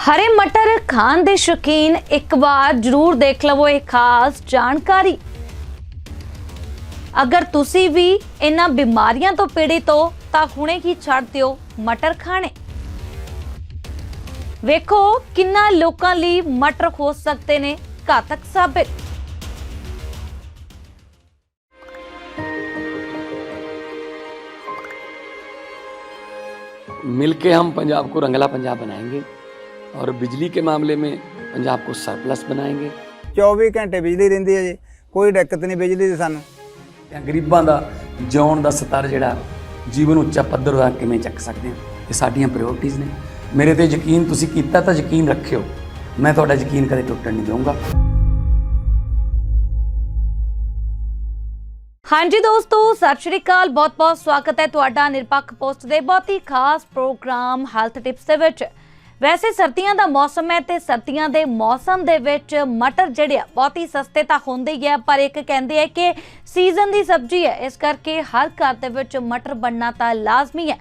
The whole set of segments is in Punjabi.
ਹਰੇ ਮਟਰ ਖਾਣ ਦੇ ਸ਼ੌਕੀਨ ਇੱਕ ਵਾਰ ਜ਼ਰੂਰ ਦੇਖ ਲਵੋ ਇਹ ਖਾਸ ਜਾਣਕਾਰੀ ਅਗਰ ਤੁਸੀਂ ਵੀ ਇਹਨਾਂ ਬਿਮਾਰੀਆਂ ਤੋਂ ਪੀੜਿਤ ਹੋ ਤਾਂ ਹੁਣੇ ਹੀ ਛੱਡ ਦਿਓ ਮਟਰ ਖਾਣੇ ਵੇਖੋ ਕਿੰਨਾ ਲੋਕਾਂ ਲਈ ਮਟਰ ਹੋ ਸਕਦੇ ਨੇ ਘਾਤਕ ਸਾਬਿਤ मिलके हम पंजाब को रंगला पंजाब बनाएंगे ਔਰ ਬਿਜਲੀ ਕੇ ਮਾਮਲੇ ਮੇਂ ਪੰਜਾਬ ਕੋ ਸਰਪਲਸ ਬਣਾएंगे 24 ਘੰਟੇ ਬਿਜਲੀ ਰਹਿੰਦੀ ਹੈ ਜੀ ਕੋਈ ਦਿੱਕਤ ਨਹੀਂ ਬਿਜਲੀ ਦੀ ਸਾਨੂੰ ਜਾਂ ਗਰੀਬਾਂ ਦਾ ਜਿਉਣ ਦਾ ਸਤਰ ਜਿਹੜਾ ਜੀਵਨ ਉੱਚਾ ਪੱਧਰ ਦਾ ਕਿਵੇਂ ਚੱਕ ਸਕਦੇ ਹਾਂ ਇਹ ਸਾਡੀਆਂ ਪ੍ਰਾਇੋਰਟੀਆਂ ਨੇ। ਮੇਰੇ ਤੇ ਯਕੀਨ ਤੁਸੀਂ ਕੀਤਾ ਤਾਂ ਯਕੀਨ ਰੱਖਿਓ। ਮੈਂ ਤੁਹਾਡਾ ਯਕੀਨ ਕਦੇ ਟੁੱਟਣ ਨਹੀਂ ਦਊਂਗਾ। ਹਾਂਜੀ ਦੋਸਤੋ ਸਤਿ ਸ਼੍ਰੀ ਅਕਾਲ। ਬਹੁਤ-ਬਹੁਤ ਸਵਾਗਤ ਹੈ ਤੁਹਾਡਾ ਨਿਰਪੱਖ ਪੋਸਟ ਦੇ ਬਹੁਤ ਹੀ ਖਾਸ ਪ੍ਰੋਗਰਾਮ ਹੈਲਥ ਟਿਪਸ ਦੇ ਵਿੱਚ। ਵੈਸੇ ਸਰਦੀਆਂ ਦਾ ਮੌਸਮ ਹੈ ਤੇ ਸਰਦੀਆਂ ਦੇ ਮੌਸਮ ਦੇ ਵਿੱਚ ਮਟਰ ਜਿਹੜੇ ਆ, ਬਹੁਤ ਹੀ ਸਸਤੇ ਤਾਂ ਹੁੰਦੇ ਹੀ ਆ, ਪਰ ਇੱਕ ਕਹਿੰਦੇ ਆ ਕਿ ਸੀਜ਼ਨ ਦੀ ਸਬਜ਼ੀ ਹੈ, ਇਸ ਕਰਕੇ ਹਰ ਘਰ ਦੇ ਵਿੱਚ ਮਟਰ ਬਣਨਾ ਤਾਂ ਲਾਜ਼ਮੀ ਹੈ।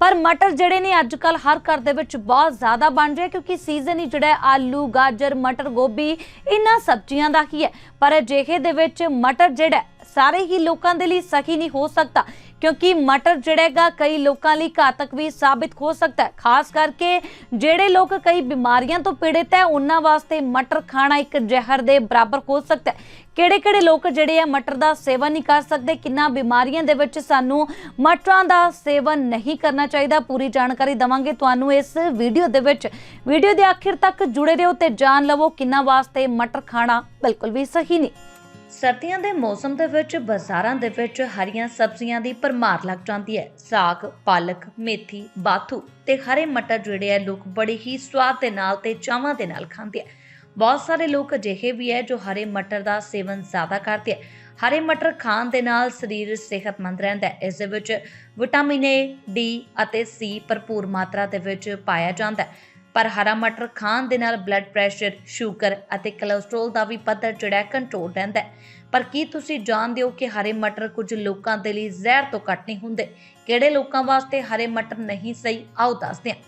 ਪਰ ਮਟਰ ਜਿਹੜੇ ਨੇ ਅੱਜ ਕੱਲ ਹਰ ਘਰ ਦੇ ਵਿੱਚ ਬਹੁਤ ਜ਼ਿਆਦਾ ਬਣ ਰਿਹਾ ਕਿਉਂਕਿ ਸੀਜ਼ਨ ਹੀ ਜਿਹੜਾ ਆਲੂ, ਗਾਜਰ, ਮਟਰ, ਗੋਭੀ ਇਹਨਾਂ ਸਬਜ਼ੀਆਂ ਦਾ ਹੀ ਹੈ। ਪਰ ਅਜਿਹੇ ਦੇ ਵਿੱਚ ਮਟਰ ਜਿਹੜਾ ਸਾਰੇ ਹੀ ਲੋਕਾਂ ਦੇ ਲਈ ਸਹੀ ਨਹੀਂ ਹੋ ਸਕਦਾ, ਕਿਉਂਕਿ ਮਟਰ ਜਿਹੜਾ ਕਈ ਲੋਕਾਂ ਲਈ ਘਾਤਕ ਵੀ ਸਾਬਿਤ ਹੋ ਸਕਦਾ ਹੈ। ਖਾਸ ਕਰਕੇ ਜਿਹੜੇ ਲੋਕ ਕਈ ਬਿਮਾਰੀਆਂ ਤੋਂ ਪੀੜਿਤ ਹੈ, ਉਹਨਾਂ ਵਾਸਤੇ ਮਟਰ ਖਾਣਾ ਇੱਕ ਜ਼ਹਿਰ ਦੇ ਬਰਾਬਰ ਹੋ ਸਕਦਾ ਹੈ। ਕਿਹੜੇ ਕਿਹੜੇ ਲੋਕ ਜਿਹੜੇ ਆ ਮਟਰ ਦਾ ਸੇਵਨ ਨਹੀਂ ਕਰ ਸਕਦੇ, ਕਿੰਨਾ ਬਿਮਾਰੀਆਂ ਦੇ ਵਿੱਚ ਸਾਨੂੰ ਮਟਰਾਂ ਦਾ ਸੇਵਨ ਨਹੀਂ ਕਰਨਾ ਚਾਹੀਦਾ, ਪੂਰੀ ਜਾਣਕਾਰੀ ਦਵਾਂਗੇ ਤੁਹਾਨੂੰ ਇਸ ਵੀਡੀਓ ਦੇ ਵਿੱਚ। ਵੀਡੀਓ ਦੇ ਆਖਿਰ ਤੱਕ ਜੁੜੇ ਰਹੋ ਤੇ ਜਾਣ ਲਵੋ ਕਿੰਨਾ ਵਾਸਤੇ ਮਟਰ ਖਾਣਾ ਬਿਲਕੁਲ ਵੀ ਸਹੀ ਨਹੀਂ। ਸਰਦੀਆਂ ਦੇ ਮੌਸਮ ਦੇ ਵਿੱਚ, ਬਾਜ਼ਾਰਾਂ ਦੇ ਵਿੱਚ ਹਰੀਆਂ ਸਬਜ਼ੀਆਂ ਦੀ ਭਰਮਾਰ ਲੱਗ ਜਾਂਦੀ ਹੈ। ਸਾਗ, ਪਾਲਕ, ਮੇਥੀ, ਬਾਥੂ ਤੇ ਹਰੇ ਮਟਰ ਜਿਹੜੇ ਆ, ਲੋਕ ਬੜੇ ਹੀ ਸਵਾਦ ਦੇ ਨਾਲ ਤੇ ਚਾਵਾਂ ਦੇ ਨਾਲ ਖਾਂਦੇ ਆ। ਬਹੁਤ ਸਾਰੇ ਲੋਕ ਅਜਿਹੇ ਵੀ ਹੈ ਜੋ ਹਰੇ ਮਟਰ ਦਾ ਸੇਵਨ ਜ਼ਿਆਦਾ ਕਰਦੇ ਆ। ਹਰੇ ਮਟਰ ਖਾਣ ਦੇ ਨਾਲ ਸਰੀਰ ਸਿਹਤਮੰਦ ਰਹਿੰਦਾ ਹੈ। ਇਸ ਦੇ ਵਿੱਚ ਵਿਟਾਮਿਨ ਏ ਡੀ ਅਤੇ ਸੀ ਭਰਪੂਰ ਮਾਤਰਾ ਦੇ ਵਿੱਚ ਪਾਇਆ ਜਾਂਦਾ ਹੈ। ਪਰ ਹਰਾ ਮਟਰ ਖਾਣ ਦੇ ਨਾਲ ਬਲੱਡ ਪ੍ਰੈਸ਼ਰ ਸ਼ੂਗਰ ਅਤੇ ਕੋਲੇਸਟ੍ਰੋਲ ਦਾ ਵੀ ਪੱਧਰ ਜਿਹੜਾ ਕੰਟਰੋਲ ਰਹਿੰਦਾ ਹੈ। ਪਰ ਕੀ ਤੁਸੀਂ ਜਾਣਦੇ ਹੋ ਕਿ ਹਰੇ ਮਟਰ ਕੁਝ ਲੋਕਾਂ ਦੇ ਲਈ ਜ਼ਹਿਰ ਤੋਂ ਘੱਟ ਨਹੀਂ ਹੁੰਦੇ? ਕਿਹੜੇ ਲੋਕਾਂ ਵਾਸਤੇ ਹਰੇ ਮਟਰ ਨਹੀਂ ਸਹੀ? ਆਓ ਦੱਸਦੇ ਹਾਂ।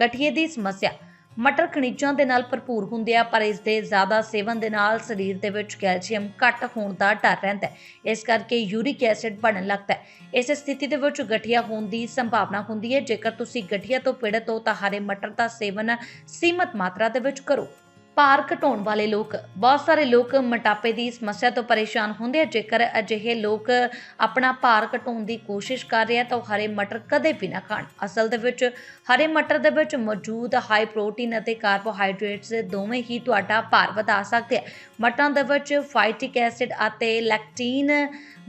ਗਠੀਏ ਦੀ ਸਮੱਸਿਆ। ਮਟਰ ਖਣਿਜਾਂ ਦੇ ਨਾਲ ਭਰਪੂਰ ਹੁੰਦੇ ਆ, ਪਰ ਇਸ ਦੇ ਜ਼ਿਆਦਾ ਸੇਵਨ ਦੇ ਨਾਲ ਸਰੀਰ ਦੇ ਵਿੱਚ ਕੈਲਸ਼ੀਅਮ ਘੱਟ ਹੋਣ ਦਾ ਡਰ ਰਹਿੰਦਾ ਹੈ। ਇਸ ਕਰਕੇ ਯੂਰਿਕ ਐਸਿਡ ਬਣਨ ਲੱਗਦਾ ਹੈ। ਇਸ ਸਥਿਤੀ ਦੇ ਵਿੱਚ ਗਠੀਆ ਹੋਣ ਦੀ ਸੰਭਾਵਨਾ ਹੁੰਦੀ ਹੈ। ਜੇਕਰ ਤੁਸੀਂ ਗਠੀਆ ਤੋਂ ਪੀੜਤ ਹੋ, ਤਾਂ ਹਰੇ ਮਟਰ ਦਾ ਸੇਵਨ ਸੀਮਤ ਮਾਤਰਾ ਦੇ ਵਿੱਚ ਕਰੋ। ਭਾਰ ਘਟਾਉਣ ਵਾਲੇ ਲੋਕ, ਬਹੁਤ ਸਾਰੇ ਲੋਕ ਮੋਟਾਪੇ ਦੀ ਸਮੱਸਿਆ ਤੋਂ ਪਰੇਸ਼ਾਨ ਹੁੰਦੇ ਆ। ਜੇਕਰ ਅਜਿਹੇ ਲੋਕ ਆਪਣਾ ਭਾਰ ਘਟਾਉਣ ਦੀ ਕੋਸ਼ਿਸ਼ ਕਰ ਰਹੇ ਆ, ਤਾਂ ਉਹ ਹਰੇ ਮਟਰ ਕਦੇ ਵੀ ਨਾ ਖਾਣ। ਅਸਲ ਦੇ ਵਿੱਚ ਹਰੇ ਮਟਰ ਦੇ ਵਿੱਚ ਮੌਜੂਦ ਹਾਈ ਪ੍ਰੋਟੀਨ ਅਤੇ ਕਾਰਬੋਹਾਈਡਰੇਟਸ ਦੋਵੇਂ ਹੀ ਤੁਹਾਡਾ ਭਾਰ ਵਧਾ ਸਕਦੇ ਆ। ਮਟਰਾਂ ਦੇ ਵਿੱਚ ਫਾਈਟਿਕ ਐਸਿਡ ਅਤੇ ਲੈਕਟੀਨ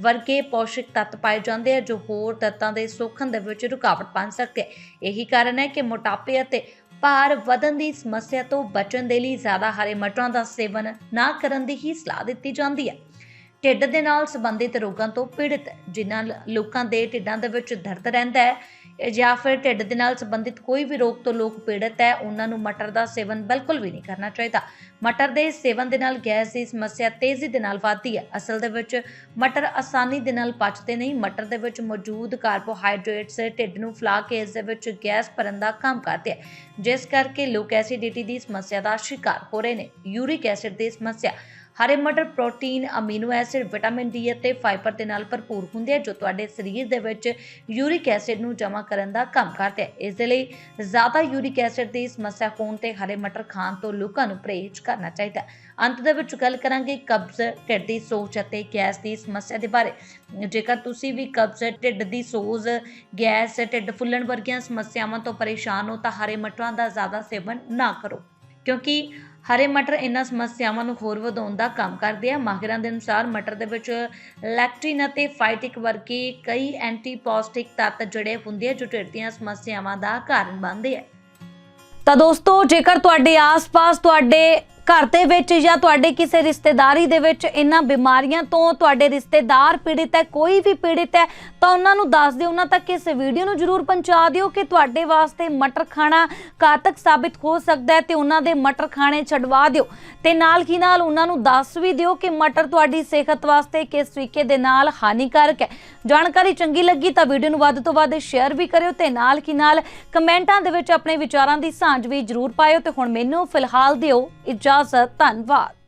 ਵਰਗੇ ਪੌਸ਼ਟਿਕ ਤੱਤ ਪਾਏ ਜਾਂਦੇ ਆ, ਜੋ ਹੋਰ ਤੱਤਾਂ ਦੇ ਸੋਖਣ ਦੇ ਵਿੱਚ ਰੁਕਾਵਟ ਬਣ ਸਕਦੇ ਆ। ਇਹੀ ਕਾਰਨ ਹੈ ਕਿ ਮੋਟਾਪੇ ਅਤੇ ਭਾਰ ਵਧਣ ਦੀ ਸਮੱਸਿਆ ਤੋਂ ਬਚਣ ਦੇ ਲਈ ਜ਼ਿਆਦਾ ਹਰੇ ਮਟਰਾਂ ਦਾ ਸੇਵਨ ਨਾ ਕਰਨ ਦੀ ਹੀ ਸਲਾਹ ਦਿੱਤੀ ਜਾਂਦੀ ਹੈ। ਢਿੱਡ ਦੇ ਨਾਲ ਸੰਬੰਧਿਤ ਰੋਗਾਂ ਤੋਂ ਪੀੜਤ, ਜਿਨ੍ਹਾਂ ਲ- ਲੋਕਾਂ ਦੇ ਢਿੱਡਾਂ ਦੇ ਵਿੱਚ ਦਰਦ ਰਹਿੰਦਾ ਹੈ ਜਾਂ ਫਿਰ ਢਿੱਡ ਦੇ ਨਾਲ ਸੰਬੰਧਿਤ ਕੋਈ ਵੀ ਰੋਗ ਤੋਂ ਲੋਕ ਪੀੜਤ ਹੈ, ਉਹਨਾਂ ਨੂੰ ਮਟਰ ਦਾ ਸੇਵਨ ਬਿਲਕੁਲ ਵੀ ਨਹੀਂ ਕਰਨਾ ਚਾਹੀਦਾ। ਮਟਰ ਦੇ ਸੇਵਨ ਦੇ ਨਾਲ ਗੈਸ ਦੀ ਸਮੱਸਿਆ ਤੇਜ਼ੀ ਦੇ ਨਾਲ ਵਧਦੀ ਹੈ। ਅਸਲ ਦੇ ਵਿੱਚ ਮਟਰ ਆਸਾਨੀ ਦੇ ਨਾਲ ਪਚਦੇ ਨਹੀਂ। ਮਟਰ ਦੇ ਵਿੱਚ ਮੌਜੂਦ ਕਾਰਬੋਹਾਈਡਰੇਟਸ ਢਿੱਡ ਨੂੰ ਫਲਾ ਕੇ ਇਸ ਦੇ ਵਿੱਚ ਗੈਸ ਭਰਨ ਦਾ ਕੰਮ ਕਰਦੇ ਹੈ। ਜਿਸ ਕਰਕੇ ਲੋਕ ਐਸਿਡਿਟੀ ਦੀ ਸਮੱਸਿਆ ਦਾ ਸ਼ਿਕਾਰ ਹੋ ਰਹੇ ਨੇ। ਯੂਰਿਕ ਐਸਿਡ ਦੀ ਸਮੱਸਿਆ ਹਰੇ ਮਟਰ protein, amino acid, vitamin D ਅਤੇ ਫਾਈਬਰ ਦੇ ਨਾਲ ਭਰਪੂਰ ਹੁੰਦੇ ਆ, ਜੋ ਤੁਹਾਡੇ ਸਰੀਰ ਦੇ ਵਿੱਚ ਯੂਰਿਕ ਐਸਿਡ ਨੂੰ ਜਮ੍ਹਾਂ ਕਰਨ ਦਾ ਕੰਮ ਕਰਦੇ ਆ। ਇਸ ਦੇ ਲਈ ਜ਼ਿਆਦਾ ਯੂਰਿਕ ਐਸਿਡ ਦੀ ਸਮੱਸਿਆ ਹੋਣ ਤੇ ਹਰੇ ਮਟਰ ਖਾਣ ਤੋਂ ਲੋਕਾਂ ਨੂੰ ਪਰਹੇਜ਼ ਕਰਨਾ ਚਾਹੀਦਾ ਅੰਤ ਦੇ ਵਿੱਚ ਗੱਲ ਕਰਾਂਗੇ ਕਬਜ਼, ਢਿੱਡ ਦੀ ਸੋਜ ਅਤੇ ਗੈਸ ਦੀ ਸਮੱਸਿਆ ਦੇ ਬਾਰੇ। ਜੇਕਰ ਤੁਸੀਂ ਵੀ ਕਬਜ਼, ਢਿੱਡ ਦੀ ਸੋਜ, ਗੈਸ, ਢਿੱਡ ਫੁੱਲਣ ਵਰਗੀਆਂ ਸਮੱਸਿਆਵਾਂ ਤੋਂ ਪਰੇਸ਼ਾਨ ਹੋ, ਤਾਂ ਹਰੇ ਮਟਰਾਂ ਦਾ ਜ਼ਿਆਦਾ ਸੇਵਨ ਨਾ ਕਰੋ। ਕਿਉਂਕਿ ਹਰੇ ਮਟਰ ਇਹਨਾਂ ਸਮੱਸਿਆਵਾਂ ਨੂੰ ਹੋਰ ਵਧਾਉਣ ਦਾ ਕੰਮ ਕਰਦੇ ਆ। ਮਾਹਿਰਾਂ ਦੇ ਅਨੁਸਾਰ ਮਟਰ ਦੇ ਵਿੱਚ ਲੈਕਟਿਨ ਅਤੇ ਫਾਈਟਿਕ ਵਰਗੇ ਕਈ ਐਂਟੀਪੌਸਟਿਕ ਤੱਤ ਜੜੇ ਹੁੰਦੇ ਆ, ਜੋ ਢਿੱਡ ਦੀਆਂ ਸਮੱਸਿਆਵਾਂ ਦਾ ਕਾਰਨ ਬਣਦੇ ਆ। ਤਾਂ ਦੋਸਤੋ, ਜੇਕਰ ਤੁਹਾਡੇ ਆਸ-ਪਾਸ ਤੁਹਾਡੇ ਘਰ ਦੇ ਵਿੱਚ ਜਾਂ ਤੁਹਾਡੇ ਕਿਸੇ ਰਿਸ਼ਤੇਦਾਰੀ ਦੇ ਵਿੱਚ ਇਹਨਾਂ ਬਿਮਾਰੀਆਂ ਤੋਂ ਤੁਹਾਡੇ ਰਿਸ਼ਤੇਦਾਰ ਪੀੜਿਤ ਹੈ, ਕੋਈ ਵੀ ਪੀੜਿਤ ਹੈ, ਤਾਂ ਉਹਨਾਂ ਨੂੰ ਦੱਸ ਦਿਓ, ਉਹਨਾਂ ਤੱਕ ਇਸ ਵੀਡੀਓ ਨੂੰ ਜਰੂਰ ਪਹੁੰਚਾ ਦਿਓ ਕਿ ਤੁਹਾਡੇ ਵਾਸਤੇ ਮਟਰ ਖਾਣਾ ਘਾਤਕ ਸਾਬਿਤ ਹੋ ਸਕਦਾ ਹੈ ਤੇ ਉਹਨਾਂ ਦੇ ਮਟਰ ਖਾਣੇ ਛਡਵਾ ਦਿਓ। ਤੇ ਨਾਲ ਹੀ ਨਾਲ ਉਹਨਾਂ ਨੂੰ ਦੱਸ ਵੀ ਦਿਓ ਕਿ ਮਟਰ ਤੁਹਾਡੀ ਸਿਹਤ ਵਾਸਤੇ ਕਿਸ ਤਰੀਕੇ ਦੇ ਨਾਲ ਹਾਨੀਕਾਰਕ ਹੈ। ਜਾਣਕਾਰੀ ਚੰਗੀ ਲੱਗੀ ਤਾਂ ਵੀਡੀਓ ਨੂੰ ਵੱਧ ਤੋਂ ਵੱਧ ਸ਼ੇਅਰ ਵੀ ਕਰਿਓ ਤੇ ਨਾਲ ਹੀ ਨਾਲ ਕਮੈਂਟਾਂ ਦੇ ਵਿੱਚ ਆਪਣੇ ਵਿਚਾਰਾਂ ਦੀ ਸਾਂਝ ਵੀ ਜਰੂਰ ਪਾਇਓ ਤੇ ਹੁਣ ਮੈਨੂੰ ਫਿਲਹਾਲ ਦਿਓ ਇਜਾਜ਼ਤ ਧੰਨਵਾਦ।